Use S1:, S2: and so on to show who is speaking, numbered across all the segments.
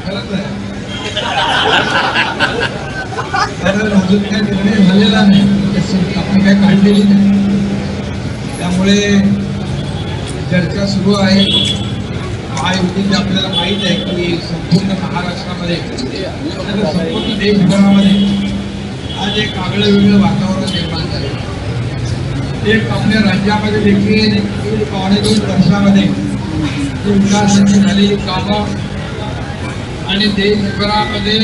S1: खरंच आहे कारण अजून काही निर्णय झालेला नाही. आपण काही काढलेली नाही. त्यामुळे चर्चा सुरू आहे. महायुतीचे आपल्याला माहीत आहे की संपूर्ण महाराष्ट्रामध्ये संपूर्ण देशभरामध्ये आज एक आगळं वेगळं वातावरण निर्माण झालं एक आपल्या राज्यामध्ये देखील पावणे दोन वर्षामध्ये विकासाची झालेली कामं आणि देशभरामध्ये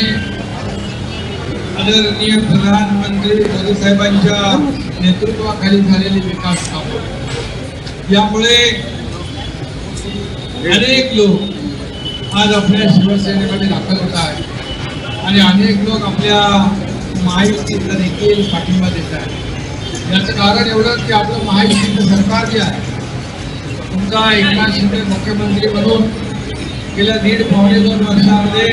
S1: आदरणीय प्रधानमंत्री मोदी साहेबांच्या नेतृत्वाखाली झालेली विकास कामं. यामुळे अनेक लोक आज आपल्या शिवसेनेमध्ये दाखल होत आहेत. आणि अनेक लोक आपल्या महायुतीचा देखील पाठिंबा देत आहेत. याचं कारण एवढंच की आपलं महायुतीचं सरकार जे आहे तुमचा एकनाथ शिंदे मुख्यमंत्री म्हणून गेल्या दीड पावणे दोन वर्षामध्ये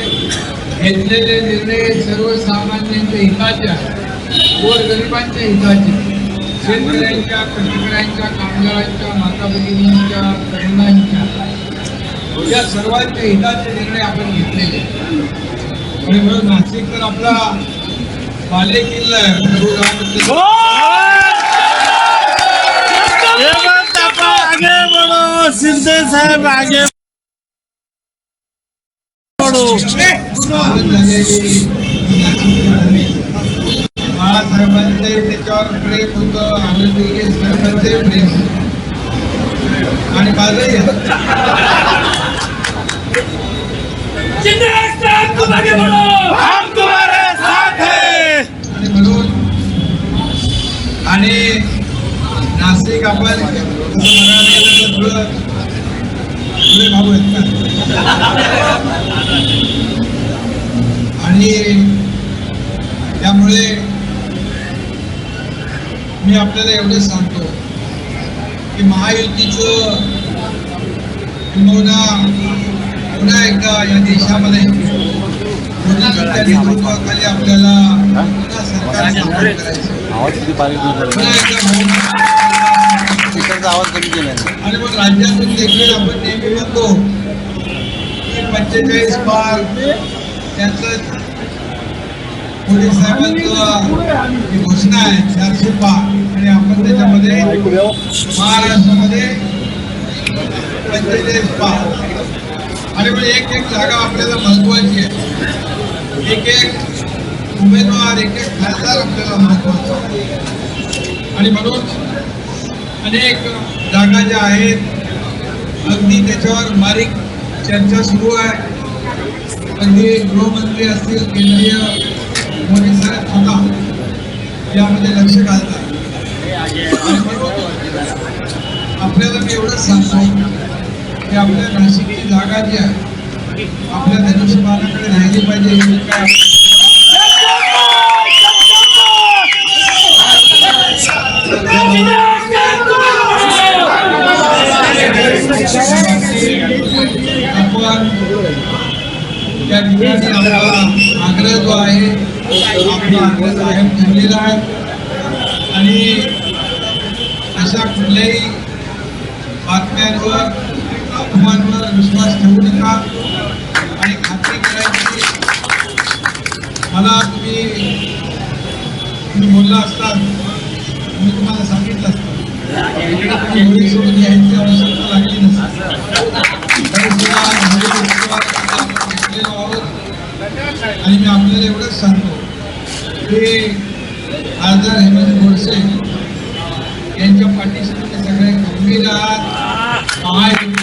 S1: घेतलेले निर्णय सर्वसामान्यांच्या हिताचे आहेत. गोरगरिबांच्या हिताचे शेतकऱ्यांच्या कष्टकऱ्यांच्या कामगारांच्या माता भगिनींच्या तरुणांच्या. या सर्वांच्या हिताचे निर्णय आपण घेतलेले आणि म्हणून नाशिक तर आपला बाले किल्ला आहे. प्रभू
S2: हो! शिंदे साहेब आगे बढ़ो
S1: स्थापन त्याच्यावर प्रेम होतं आनंदी साहेबांचे प्रेम आणि
S2: माझं
S1: आणि म्हणून आणि नाशिक आपण गेलं तर थोडं भाऊ आहेत का आणि त्यामुळे मी आपल्याला एवढंच सांगतो की महायुतीचं किंबहुना पुन्हा एकदा या देशामध्ये नेतृत्वाखाली आपल्याला पुन्हा सरकार स्थापन करायचं. आणि मग राज्यातून देखील आपण नेहमी म्हणतो पंचेचाळीस पार त्यांचं मोदी साहेबांचं घोषणा आहे चारशे पार आणि आपण त्याच्यामध्ये महाराष्ट्रामध्ये पंचेचाळीस पार आणि मग एक एक जागा आपल्याला महत्वाची आहे. एक एक उमेदवार एक एक खासदार आपल्याला महत्त्वाचा आहे. आणि म्हणून अनेक जागा ज्या आहेत अगदी त्याच्यावर बारीक चर्चा सुरू आहे. अगदी गृहमंत्री असतील केंद्रीय मोदी साहेब स्वतः यामध्ये लक्ष घालतात आपल्याला मी एवढंच सांगतो की आपल्या नाशिकची जागा जी आहे आपल्या धनुष्यबाणाकडे राहिली पाहिजे काय आपण त्या ठिकाणी आपला आग्रह जो आहे आपला कायम ठेवलेला आहे. आणि अशा कुठल्याही बातम्यांवर अफवांवर विश्वास ठेवू नका. आणि खात्री करायची मला तुम्ही तुम्ही बोलला असतात मी तुम्हाला सांगितलं असतं. एवढी सोबत यायची आवश्यकता लागली नसती. आणि मी आपल्याला एवढंच सांगतो की खासदार हेमंत गोडसे यांच्या पाठीशी सगळे गंभीर आहात.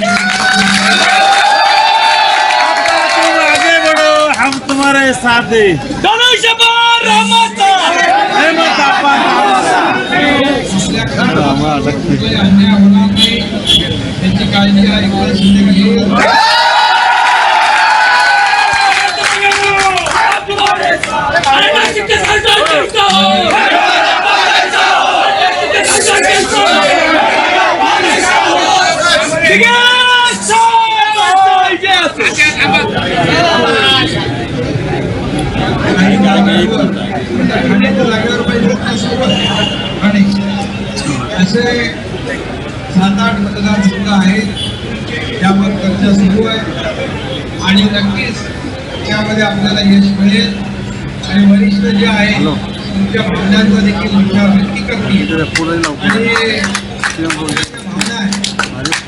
S2: हम तुम्हारे साथ हैं
S1: आपल्या कुठलाही अन्याय होणार नाही याची काळजी हा पाहिजे त्यासोबत ठाणे असे सात आठ मतदारसंघ आहेत त्यावर चर्चा सुरू आहे. आणि नक्कीच त्यामध्ये आपल्याला यश मिळेल. आणि वरिष्ठ जे आहे. तुमच्या भावनांचा देखील विचार नक्की करतील आणि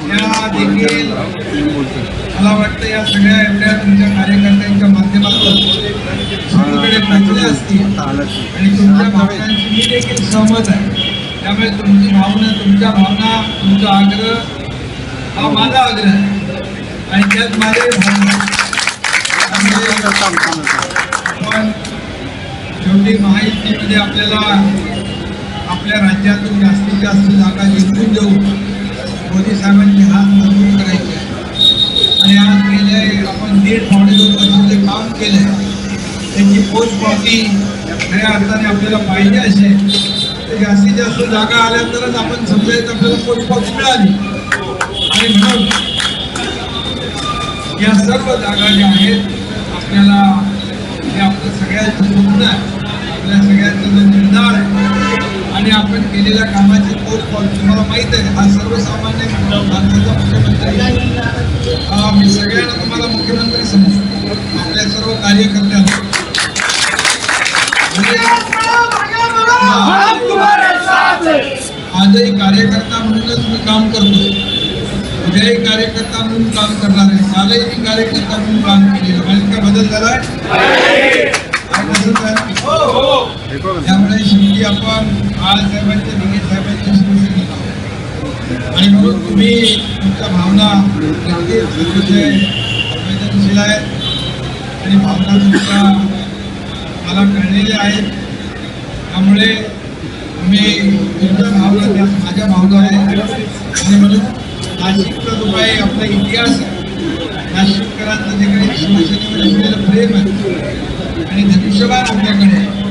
S1: या देखील मला वाटतं या सगळ्या एवढ्या तुमच्या कार्यकर्त्यांच्या माध्यमातून सगळीकडे पोचल्या असतील. आणि तुमच्या भावनांची मी देखील सहमत आहे. त्यामुळे तुमची भावना तुमच्या भावना तुमचा आग्रह हा माझा आग्रह आहे. आणि त्यात माझे पण शेवटी महायुतीमध्ये आपल्याला आपल्या राज्यातून जास्तीत जास्त जागा जिंकून देऊ मोदी साहेबांची हात मजबूत करायचे. आहे. आणि आज गेले आपण दीड पावणे दोन वर्ष जे काम केलंय त्याची पोचपावती खऱ्या अर्थाने आपल्याला पाहिजे असे. तर जास्तीत जास्त जागा आल्यानंतरच आपण समजायचं आपल्याला पोचपावती मिळाली. आणि म्हणून या सर्व जागा ज्या आहेत आपल्याला हे आपलं सगळ्यांचं स्वप्न आहे. आपल्या सगळ्यांचं जो निर्धार आहे. आणि आपण केलेल्या कामाची पोचपावती तुम्हाला माहीत आहे हा सर्वसामान्य भारताचा मुख्यमंत्री मी सगळ्यांना तुम्हाला मुख्यमंत्री समजतो. आपल्या सर्व कार्यकर्त्यांना. म्हणजे आजही कार्यकर्ता म्हणूनच मी काम करतोय उद्याही कार्यकर्ता म्हणून काम करणार आहे. कालही मी कार्यकर्ता म्हणून काम केलेलं माझ्यात काय बदल?
S3: हे बघ.
S1: त्यामुळे की आपण बाळ साहेबांच्या दिघे साहेबांच्या शिवसेनेत आहोत आणि म्हणून तुम्ही तुमच्या भावना संवेदनशील आहेत. आणि भावना तुमच्या मला कळलेल्या आहेत. त्यामुळे मी तुमच्या भावना त्या माझ्या भावना आहेत. आणि म्हणून नाशिकचा जो काही आपला इतिहास आहे नाशिककरांचं जे काही शिवसेनेवर असलेलं प्रेम आहे आणि धनुष्यबाण आपल्याकडे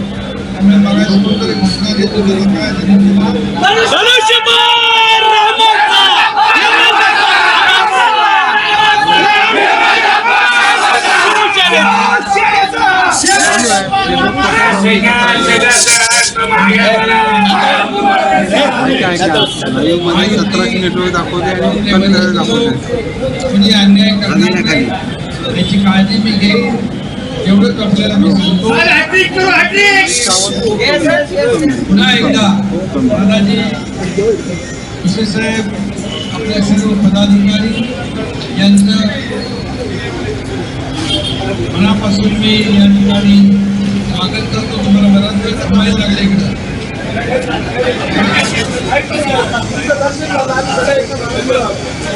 S1: काय
S3: मध्ये सतराशे नेटवर्क दाखवते आणि कमी दाखवते.
S1: कोणी अन्याय
S3: खाली
S1: करणार
S3: नाही.
S1: नाही. याची काळजी मी घेईन. एवढंच आपल्याला मी सांगतो पुन्हा एकदा दादाजी साहेब आपल्या सर्व पदाधिकारी यांचं मनापासून मी या ठिकाणी स्वागत करतो. तुम्हाला बराच वेळ थांबायला लागले इकडं.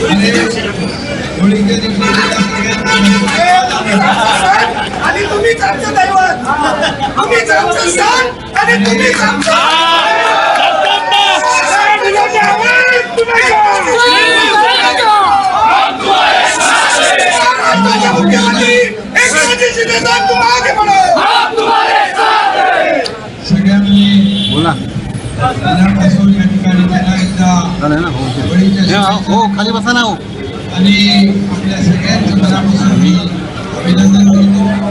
S1: आणि होळीच्या दिवशी
S4: आमचं आणि तुम्हीच बढ़ो
S1: सगळ्यांनी
S3: बोला.
S1: मनापासून या ठिकाणी त्यांना एकदा
S3: हो खाली बसा ना हो.
S1: आणि आपल्या सगळ्यांचं मनापासून मी अभिनंदन करतो.